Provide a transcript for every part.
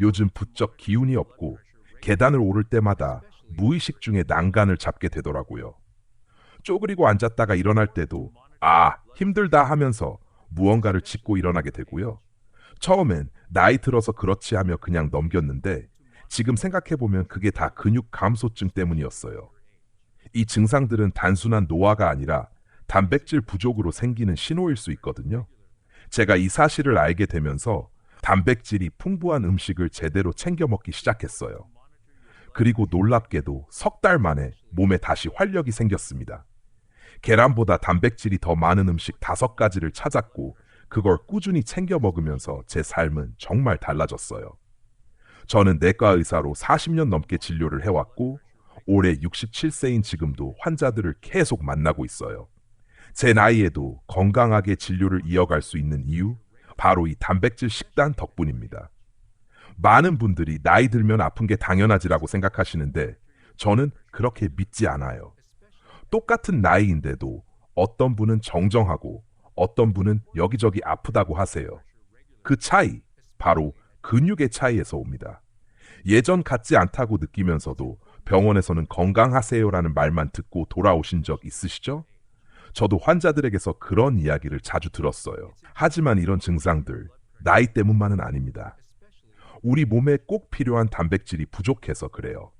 요즘 부쩍 기운이 없고 계단을 오를 때마다 무의식 중에 난간을 잡게 되더라고요. 쪼그리고 앉았다가 일어날 때도 아, 힘들다 하면서 무언가를 짚고 일어나게 되고요. 처음엔 나이 들어서 그렇지 하며 그냥 넘겼는데 지금 생각해보면 그게 다 근육 감소증 때문이었어요. 이 증상들은 단순한 노화가 아니라 단백질 부족으로 생기는 신호일 수 있거든요. 제가 이 사실을 알게 되면서 단백질이 풍부한 음식을 제대로 챙겨 먹기 시작했어요. 그리고 놀랍게도 석 달 만에 몸에 다시 활력이 생겼습니다. 계란보다 단백질이 더 많은 음식 다섯 가지를 찾았고 그걸 꾸준히 챙겨 먹으면서 제 삶은 정말 달라졌어요. 저는 내과 의사로 40년 넘게 진료를 해왔고 올해 67세인 지금도 환자들을 계속 만나고 있어요. 제 나이에도 건강하게 진료를 이어갈 수 있는 이유 바로 이 단백질 식단 덕분입니다. 많은 분들이 나이 들면 아픈 게 당연하지라고 생각하시는데 저는 그렇게 믿지 않아요. 똑같은 나이인데도 어떤 분은 정정하고 어떤 분은 여기저기 아프다고 하세요. 그 차이, 바로 근육의 차이에서 옵니다. 예전 같지 않다고 느끼면서도 병원에서는 건강하세요라는 말만 듣고 돌아오신 적 있으시죠? 저도 환자들에게서 그런 이야기를 자주 들었어요. 하지만 이런 증상들, 나이 때문만은 아닙니다. 우리 몸에 꼭 필요한 단백질이 부족해서 그래요.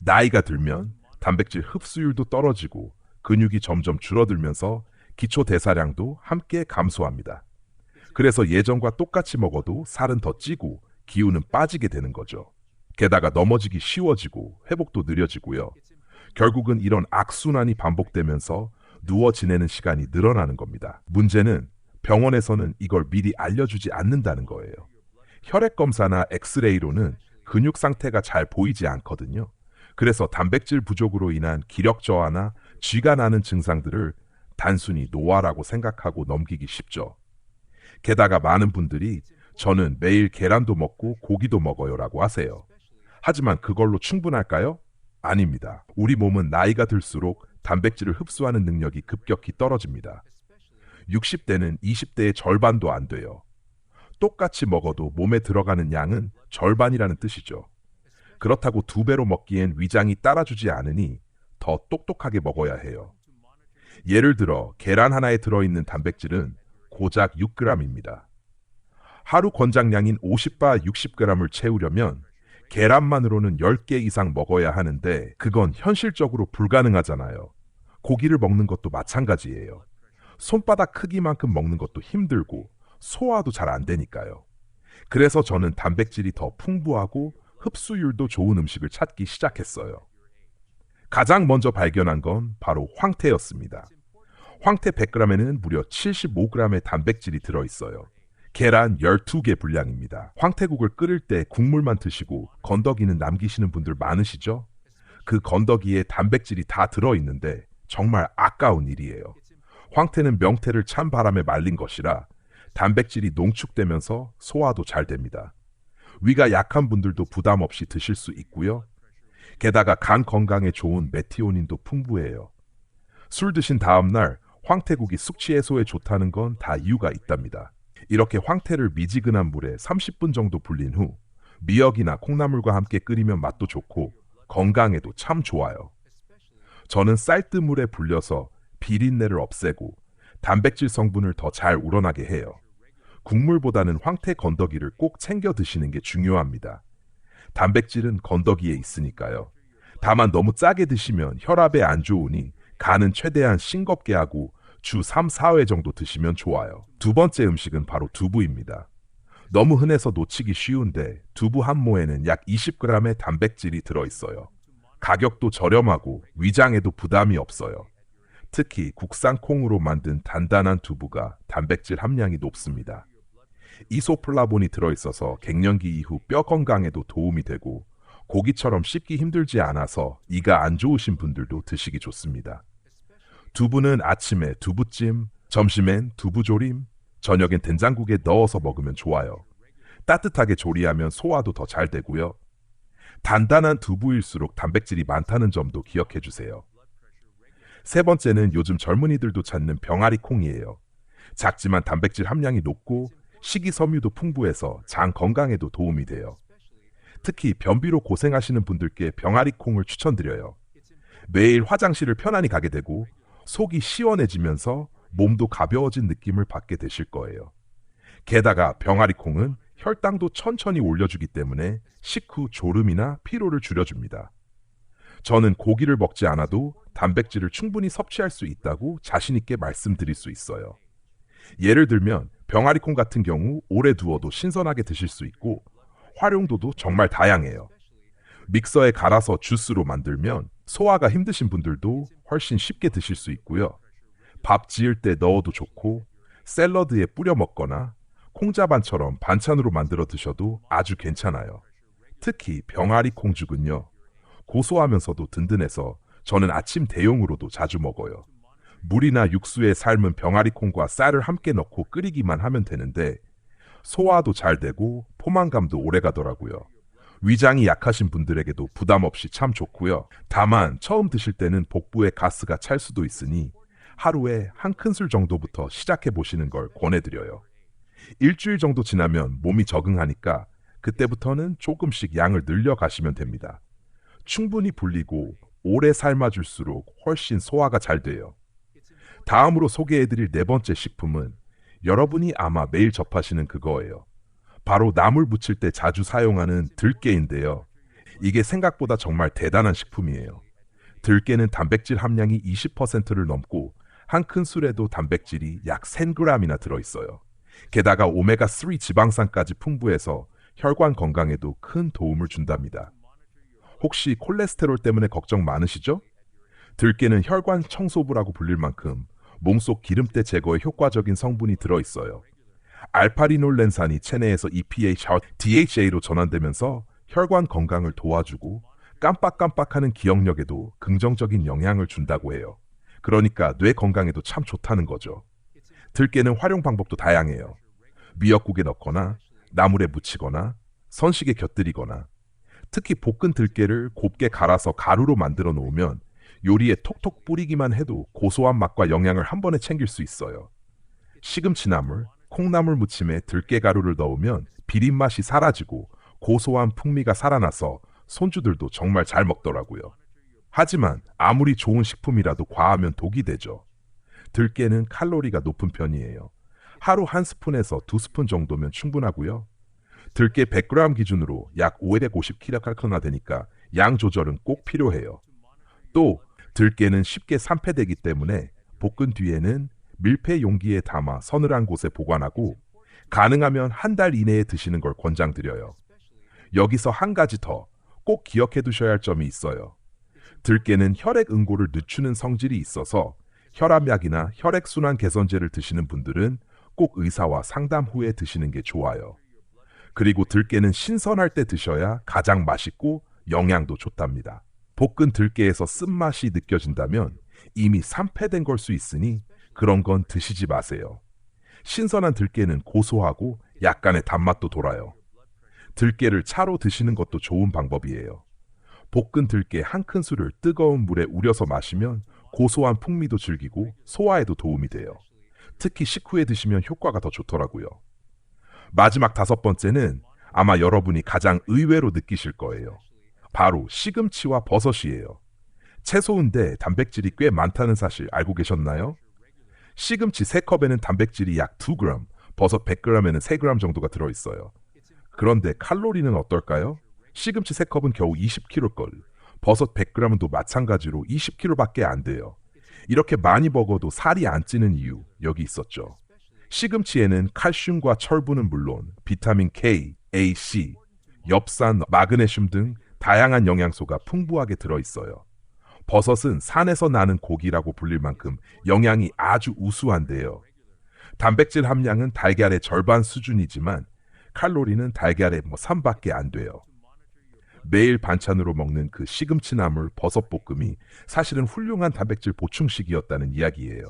나이가 들면 단백질 흡수율도 떨어지고 근육이 점점 줄어들면서 기초 대사량도 함께 감소합니다. 그래서 예전과 똑같이 먹어도 살은 더 찌고 기운은 빠지게 되는 거죠. 게다가 넘어지기 쉬워지고 회복도 느려지고요. 결국은 이런 악순환이 반복되면서 누워 지내는 시간이 늘어나는 겁니다. 문제는 병원에서는 이걸 미리 알려주지 않는다는 거예요. 혈액 검사나 엑스레이로는 근육 상태가 잘 보이지 않거든요. 그래서 단백질 부족으로 인한 기력 저하나 쥐가 나는 증상들을 단순히 노화라고 생각하고 넘기기 쉽죠. 게다가 많은 분들이 저는 매일 계란도 먹고 고기도 먹어요라고 하세요. 하지만 그걸로 충분할까요? 아닙니다. 우리 몸은 나이가 들수록 단백질을 흡수하는 능력이 급격히 떨어집니다. 60대는 20대의 절반도 안 돼요. 똑같이 먹어도 몸에 들어가는 양은 절반이라는 뜻이죠. 그렇다고 두 배로 먹기엔 위장이 따라주지 않으니 더 똑똑하게 먹어야 해요. 예를 들어 계란 하나에 들어있는 단백질은 고작 6g입니다. 하루 권장량인 50바 60g을 채우려면 계란만으로는 10개 이상 먹어야 하는데 그건 현실적으로 불가능하잖아요. 고기를 먹는 것도 마찬가지예요. 손바닥 크기만큼 먹는 것도 힘들고 소화도 잘 안 되니까요. 그래서 저는 단백질이 더 풍부하고 흡수율도 좋은 음식을 찾기 시작했어요. 가장 먼저 발견한 건 바로 황태였습니다. 황태 100g에는 무려 75g의 단백질이 들어있어요. 계란 12개 분량입니다. 황태국을 끓일 때 국물만 드시고 건더기는 남기시는 분들 많으시죠? 그 건더기에 단백질이 다 들어있는데 정말 아까운 일이에요. 황태는 명태를 찬 바람에 말린 것이라 단백질이 농축되면서 소화도 잘 됩니다. 위가 약한 분들도 부담 없이 드실 수 있고요. 게다가 간 건강에 좋은 메티오닌도 풍부해요. 술 드신 다음 날 황태국이 숙취 해소에 좋다는 건 다 이유가 있답니다. 이렇게 황태를 미지근한 물에 30분 정도 불린 후 미역이나 콩나물과 함께 끓이면 맛도 좋고 건강에도 참 좋아요. 저는 쌀뜨물에 불려서 비린내를 없애고 단백질 성분을 더 잘 우러나게 해요. 국물보다는 황태 건더기를 꼭 챙겨 드시는 게 중요합니다. 단백질은 건더기에 있으니까요. 다만 너무 짜게 드시면 혈압에 안 좋으니 간은 최대한 싱겁게 하고 주 3, 4회 정도 드시면 좋아요. 두 번째 음식은 바로 두부입니다. 너무 흔해서 놓치기 쉬운데 두부 한 모에는 약 20g의 단백질이 들어있어요. 가격도 저렴하고 위장에도 부담이 없어요. 특히 국산 콩으로 만든 단단한 두부가 단백질 함량이 높습니다. 이소플라본이 들어있어서 갱년기 이후 뼈 건강에도 도움이 되고 고기처럼 씹기 힘들지 않아서 이가 안 좋으신 분들도 드시기 좋습니다. 두부는 아침에 두부찜, 점심엔 두부조림, 저녁엔 된장국에 넣어서 먹으면 좋아요. 따뜻하게 조리하면 소화도 더 잘 되고요. 단단한 두부일수록 단백질이 많다는 점도 기억해 주세요. 세 번째는 요즘 젊은이들도 찾는 병아리 콩이에요. 작지만 단백질 함량이 높고 식이섬유도 풍부해서 장 건강에도 도움이 돼요. 특히 변비로 고생하시는 분들께 병아리 콩을 추천드려요. 매일 화장실을 편안히 가게 되고 속이 시원해지면서 몸도 가벼워진 느낌을 받게 되실 거예요. 게다가 병아리 콩은 혈당도 천천히 올려주기 때문에 식후 졸음이나 피로를 줄여줍니다. 저는 고기를 먹지 않아도 단백질을 충분히 섭취할 수 있다고 자신있게 말씀드릴 수 있어요. 예를 들면 병아리콩 같은 경우 오래 두어도 신선하게 드실 수 있고 활용도도 정말 다양해요. 믹서에 갈아서 주스로 만들면 소화가 힘드신 분들도 훨씬 쉽게 드실 수 있고요. 밥 지을 때 넣어도 좋고 샐러드에 뿌려 먹거나 콩자반처럼 반찬으로 만들어 드셔도 아주 괜찮아요. 특히 병아리 콩죽은요. 고소하면서도 든든해서 저는 아침 대용으로도 자주 먹어요. 물이나 육수에 삶은 병아리 콩과 쌀을 함께 넣고 끓이기만 하면 되는데 소화도 잘 되고 포만감도 오래 가더라고요. 위장이 약하신 분들에게도 부담 없이 참 좋고요. 다만 처음 드실 때는 복부에 가스가 찰 수도 있으니 하루에 한 큰술 정도부터 시작해 보시는 걸 권해드려요. 일주일 정도 지나면 몸이 적응하니까 그때부터는 조금씩 양을 늘려가시면 됩니다. 충분히 불리고 오래 삶아줄수록 훨씬 소화가 잘 돼요. 다음으로 소개해드릴 네 번째 식품은 여러분이 아마 매일 접하시는 그거예요. 바로 나물 부칠 때 자주 사용하는 들깨인데요. 이게 생각보다 정말 대단한 식품이에요. 들깨는 단백질 함량이 20%를 넘고 한 큰술에도 단백질이 약 1000g이나 들어있어요. 게다가 오메가3 지방산까지 풍부해서 혈관 건강에도 큰 도움을 준답니다. 혹시 콜레스테롤 때문에 걱정 많으시죠? 들깨는 혈관 청소부라고 불릴 만큼 몸속 기름때 제거에 효과적인 성분이 들어있어요. 알파리놀렌산이 체내에서 EPA, DHA로 전환되면서 혈관 건강을 도와주고 깜빡깜빡하는 기억력에도 긍정적인 영향을 준다고 해요. 그러니까 뇌 건강에도 참 좋다는 거죠. 들깨는 활용 방법도 다양해요. 미역국에 넣거나 나물에 무치거나 선식에 곁들이거나 특히 볶은 들깨를 곱게 갈아서 가루로 만들어 놓으면 요리에 톡톡 뿌리기만 해도 고소한 맛과 영양을 한 번에 챙길 수 있어요. 시금치나물, 콩나물 무침에 들깨 가루를 넣으면 비린 맛이 사라지고 고소한 풍미가 살아나서 손주들도 정말 잘 먹더라고요. 하지만 아무리 좋은 식품이라도 과하면 독이 되죠. 들깨는 칼로리가 높은 편이에요. 하루 한 스푼에서 두 스푼 정도면 충분하고요. 들깨 100g 기준으로 약 550kcal 되니까 양 조절은 꼭 필요해요. 또 들깨는 쉽게 산패되기 때문에 볶은 뒤에는 밀폐 용기에 담아 서늘한 곳에 보관하고 가능하면 한 달 이내에 드시는 걸 권장드려요. 여기서 한 가지 더 꼭 기억해 두셔야 할 점이 있어요. 들깨는 혈액 응고를 늦추는 성질이 있어서 혈압약이나 혈액순환 개선제를 드시는 분들은 꼭 의사와 상담 후에 드시는 게 좋아요. 그리고 들깨는 신선할 때 드셔야 가장 맛있고 영양도 좋답니다. 볶은 들깨에서 쓴맛이 느껴진다면 이미 산패된 걸 수 있으니 그런 건 드시지 마세요. 신선한 들깨는 고소하고 약간의 단맛도 돌아요. 들깨를 차로 드시는 것도 좋은 방법이에요. 볶은 들깨 한 큰술을 뜨거운 물에 우려서 마시면 고소한 풍미도 즐기고 소화에도 도움이 돼요. 특히 식후에 드시면 효과가 더 좋더라고요. 마지막 다섯 번째는 아마 여러분이 가장 의외로 느끼실 거예요. 바로 시금치와 버섯이에요. 채소인데 단백질이 꽤 많다는 사실 알고 계셨나요? 시금치 3컵에는 단백질이 약 2g, 버섯 100g에는 3g 정도가 들어있어요. 그런데 칼로리는 어떨까요? 시금치 3컵은 겨우 20kcal, 버섯 100g도 마찬가지로 20kcal밖에 안 돼요. 이렇게 많이 먹어도 살이 안 찌는 이유 여기 있었죠. 시금치에는 칼슘과 철분은 물론 비타민 K, A, C, 엽산, 마그네슘 등 다양한 영양소가 풍부하게 들어 있어요. 버섯은 산에서 나는 고기라고 불릴 만큼 영양이 아주 우수한데요. 단백질 함량은 달걀의 절반 수준이지만 칼로리는 달걀의 뭐 3밖에 안 돼요. 매일 반찬으로 먹는 그 시금치나물 버섯볶음이 사실은 훌륭한 단백질 보충식이었다는 이야기예요.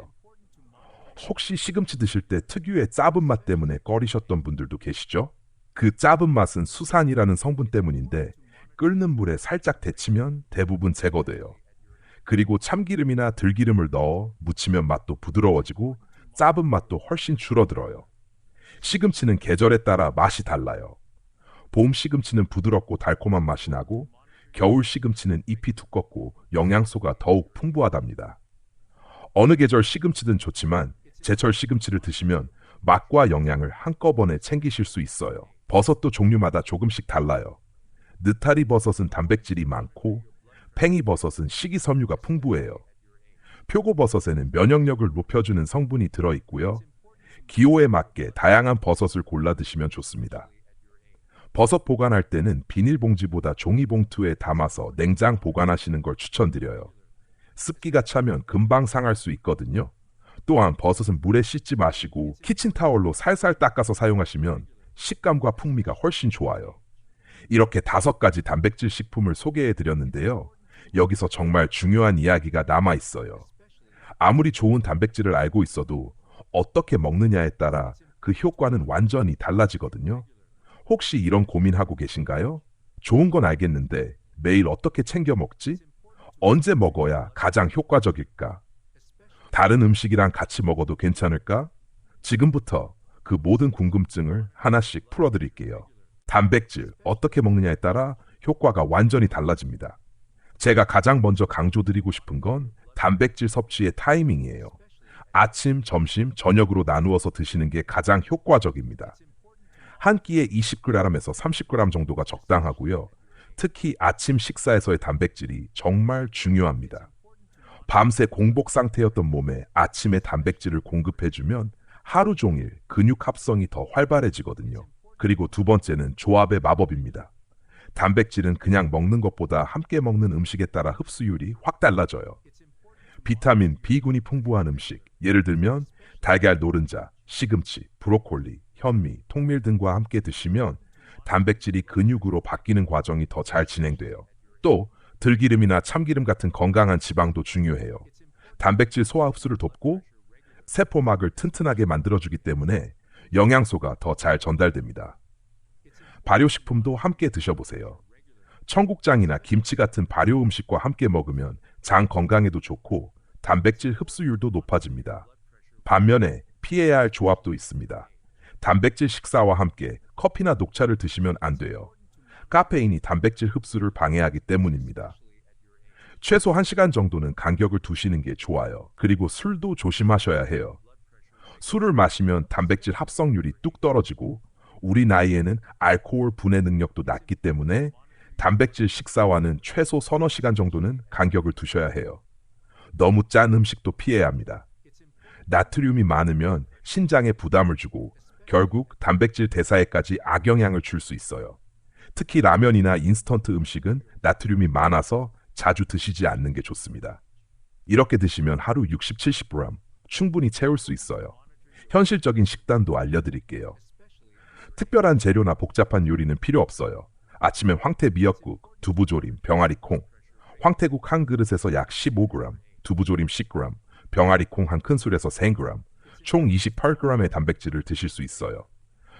혹시 시금치 드실 때 특유의 짜은 맛 때문에 꺼리셨던 분들도 계시죠? 그 짜은 맛은 수산이라는 성분 때문인데 끓는 물에 살짝 데치면 대부분 제거돼요. 그리고 참기름이나 들기름을 넣어 무치면 맛도 부드러워지고 짜은 맛도 훨씬 줄어들어요. 시금치는 계절에 따라 맛이 달라요. 봄 시금치는 부드럽고 달콤한 맛이 나고 겨울 시금치는 잎이 두껍고 영양소가 더욱 풍부하답니다. 어느 계절 시금치든 좋지만 제철 시금치를 드시면 맛과 영양을 한꺼번에 챙기실 수 있어요. 버섯도 종류마다 조금씩 달라요. 느타리 버섯은 단백질이 많고 팽이 버섯은 식이섬유가 풍부해요. 표고버섯에는 면역력을 높여주는 성분이 들어 있고요. 기호에 맞게 다양한 버섯을 골라 드시면 좋습니다. 버섯 보관할 때는 비닐봉지보다 종이봉투에 담아서 냉장 보관하시는 걸 추천드려요. 습기가 차면 금방 상할 수 있거든요. 또한 버섯은 물에 씻지 마시고 키친타월로 살살 닦아서 사용하시면 식감과 풍미가 훨씬 좋아요. 이렇게 다섯 가지 단백질 식품을 소개해 드렸는데요. 여기서 정말 중요한 이야기가 남아 있어요. 아무리 좋은 단백질을 알고 있어도 어떻게 먹느냐에 따라 그 효과는 완전히 달라지거든요. 혹시 이런 고민하고 계신가요? 좋은 건 알겠는데 매일 어떻게 챙겨 먹지? 언제 먹어야 가장 효과적일까? 다른 음식이랑 같이 먹어도 괜찮을까? 지금부터 그 모든 궁금증을 하나씩 풀어드릴게요. 단백질 어떻게 먹느냐에 따라 효과가 완전히 달라집니다. 제가 가장 먼저 강조드리고 싶은 건 단백질 섭취의 타이밍이에요. 아침, 점심, 저녁으로 나누어서 드시는 게 가장 효과적입니다. 한 끼에 20g에서 30g 정도가 적당하고요. 특히 아침 식사에서의 단백질이 정말 중요합니다. 밤새 공복 상태였던 몸에 아침에 단백질을 공급해주면 하루 종일 근육 합성이 더 활발해지거든요. 그리고 두 번째는 조합의 마법입니다. 단백질은 그냥 먹는 것보다 함께 먹는 음식에 따라 흡수율이 확 달라져요. 비타민, B군이 풍부한 음식, 예를 들면 달걀 노른자, 시금치, 브로콜리, 현미, 통밀 등과 함께 드시면 단백질이 근육으로 바뀌는 과정이 더 잘 진행돼요. 또 들기름이나 참기름 같은 건강한 지방도 중요해요. 단백질 소화 흡수를 돕고 세포막을 튼튼하게 만들어주기 때문에 영양소가 더 잘 전달됩니다. 발효식품도 함께 드셔보세요. 청국장이나 김치 같은 발효 음식과 함께 먹으면 장 건강에도 좋고 단백질 흡수율도 높아집니다. 반면에 피해야 할 조합도 있습니다. 단백질 식사와 함께 커피나 녹차를 드시면 안 돼요. 카페인이 단백질 흡수를 방해하기 때문입니다. 최소 1시간 정도는 간격을 두시는 게 좋아요. 그리고 술도 조심하셔야 해요. 술을 마시면 단백질 합성률이 뚝 떨어지고 우리 나이에는 알코올 분해 능력도 낮기 때문에 단백질 식사와는 최소 서너 시간 정도는 간격을 두셔야 해요. 너무 짠 음식도 피해야 합니다. 나트륨이 많으면 신장에 부담을 주고 결국 단백질 대사에까지 악영향을 줄 수 있어요. 특히 라면이나 인스턴트 음식은 나트륨이 많아서 자주 드시지 않는 게 좋습니다. 이렇게 드시면 하루 60, 70g 충분히 채울 수 있어요. 현실적인 식단도 알려드릴게요. 특별한 재료나 복잡한 요리는 필요 없어요. 아침엔 황태 미역국, 두부조림, 병아리 콩. 황태국 한 그릇에서 약 15g, 두부조림 10g, 병아리 콩 한 큰술에서 3g, 총 28g의 단백질을 드실 수 있어요.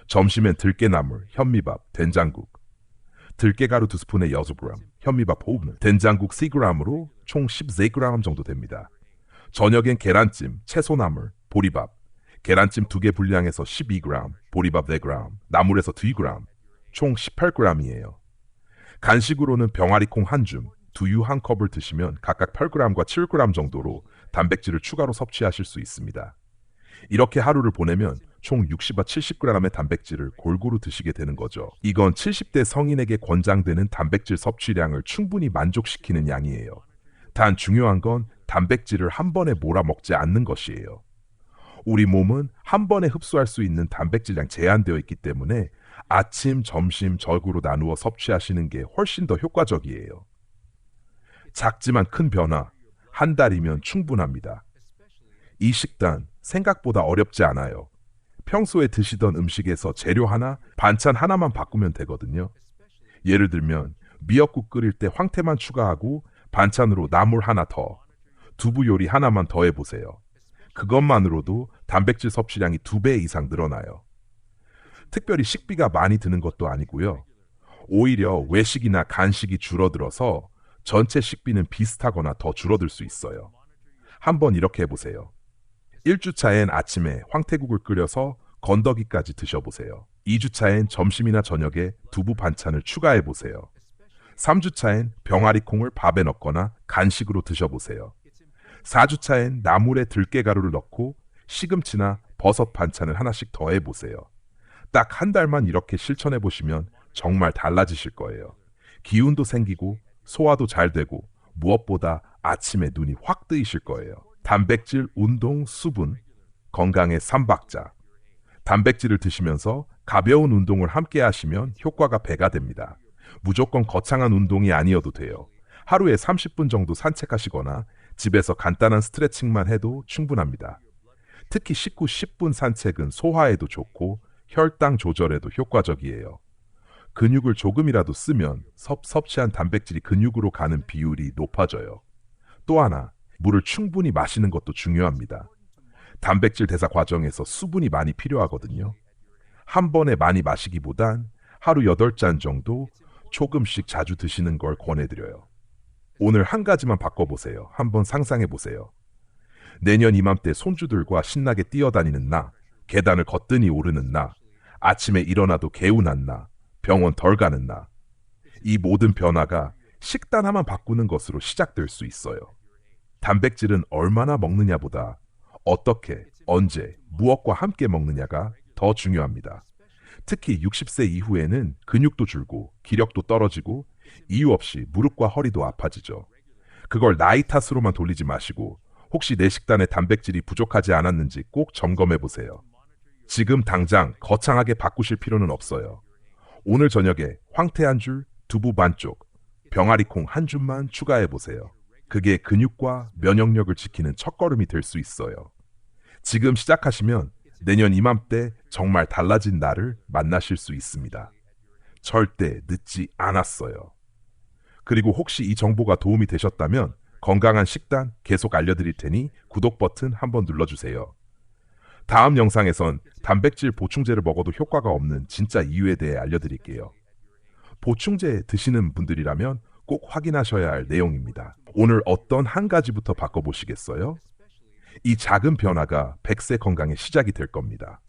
점심엔 들깨나물, 현미밥, 된장국, 들깨가루 2스푼에 6g, 현미밥 호흡, 된장국 3g으로 총 14g 정도 됩니다. 저녁엔 계란찜, 채소나물, 보리밥, 계란찜 2개 분량에서 12g, 보리밥 4g, 나물에서 2g, 총 18g이에요. 간식으로는 병아리콩 한 줌, 두유 한 컵을 드시면 각각 8g과 7g 정도로 단백질을 추가로 섭취하실 수 있습니다. 이렇게 하루를 보내면 총 60와 70g의 단백질을 골고루 드시게 되는 거죠. 이건 70대 성인에게 권장되는 단백질 섭취량을 충분히 만족시키는 양이에요. 단 중요한 건 단백질을 한 번에 몰아 먹지 않는 것이에요. 우리 몸은 한 번에 흡수할 수 있는 단백질량 제한되어 있기 때문에 아침, 점심, 저구로 나누어 섭취하시는 게 훨씬 더 효과적이에요. 작지만 큰 변화, 한 달이면 충분합니다. 이 식단 생각보다 어렵지 않아요. 평소에 드시던 음식에서 재료 하나, 반찬 하나만 바꾸면 되거든요. 예를 들면 미역국 끓일 때 황태만 추가하고 반찬으로 나물 하나 더, 두부 요리 하나만 더 해보세요. 그것만으로도 단백질 섭취량이 두 배 이상 늘어나요. 특별히 식비가 많이 드는 것도 아니고요. 오히려 외식이나 간식이 줄어들어서 전체 식비는 비슷하거나 더 줄어들 수 있어요. 한번 이렇게 해보세요. 1주차엔 아침에 황태국을 끓여서 건더기까지 드셔보세요. 2주차엔 점심이나 저녁에 두부 반찬을 추가해 보세요. 3주차엔 병아리 콩을 밥에 넣거나 간식으로 드셔보세요. 4주차엔 나물에 들깨 가루를 넣고 시금치나 버섯 반찬을 하나씩 더해 보세요. 딱 한 달만 이렇게 실천해 보시면 정말 달라지실 거예요. 기운도 생기고 소화도 잘 되고 무엇보다 아침에 눈이 확 뜨이실 거예요. 단백질, 운동, 수분, 건강의 삼박자. 단백질을 드시면서 가벼운 운동을 함께 하시면 효과가 배가 됩니다. 무조건 거창한 운동이 아니어도 돼요. 하루에 30분 정도 산책하시거나 집에서 간단한 스트레칭만 해도 충분합니다. 특히 식후 10분 산책은 소화에도 좋고 혈당 조절에도 효과적이에요. 근육을 조금이라도 쓰면 섭, 섭취한 단백질이 근육으로 가는 비율이 높아져요. 또 하나, 물을 충분히 마시는 것도 중요합니다. 단백질 대사 과정에서 수분이 많이 필요하거든요. 한 번에 많이 마시기보단 하루 8잔 정도 조금씩 자주 드시는 걸 권해드려요. 오늘 한 가지만 바꿔보세요. 한번 상상해보세요. 내년 이맘때 손주들과 신나게 뛰어다니는 나, 계단을 거뜬히 오르는 나, 아침에 일어나도 개운한 나, 병원 덜 가는 나. 이 모든 변화가 식단 하나만 바꾸는 것으로 시작될 수 있어요. 단백질은 얼마나 먹느냐보다 어떻게, 언제, 무엇과 함께 먹느냐가 더 중요합니다. 특히 60세 이후에는 근육도 줄고 기력도 떨어지고 이유 없이 무릎과 허리도 아파지죠. 그걸 나이 탓으로만 돌리지 마시고 혹시 내 식단에 단백질이 부족하지 않았는지 꼭 점검해 보세요. 지금 당장 거창하게 바꾸실 필요는 없어요. 오늘 저녁에 황태 한 줄, 두부 반쪽, 병아리콩 한 줌만 추가해 보세요. 그게 근육과 면역력을 지키는 첫걸음이 될 수 있어요. 지금 시작하시면 내년 이맘때 정말 달라진 나를 만나실 수 있습니다. 절대 늦지 않았어요. 그리고 혹시 이 정보가 도움이 되셨다면 건강한 식단 계속 알려드릴 테니 구독 버튼 한번 눌러주세요. 다음 영상에선 단백질 보충제를 먹어도 효과가 없는 진짜 이유에 대해 알려드릴게요. 보충제 드시는 분들이라면 꼭 확인하셔야 할 내용입니다. 오늘 어떤 한 가지부터 바꿔보시겠어요? 이 작은 변화가 100세 건강의 시작이 될 겁니다.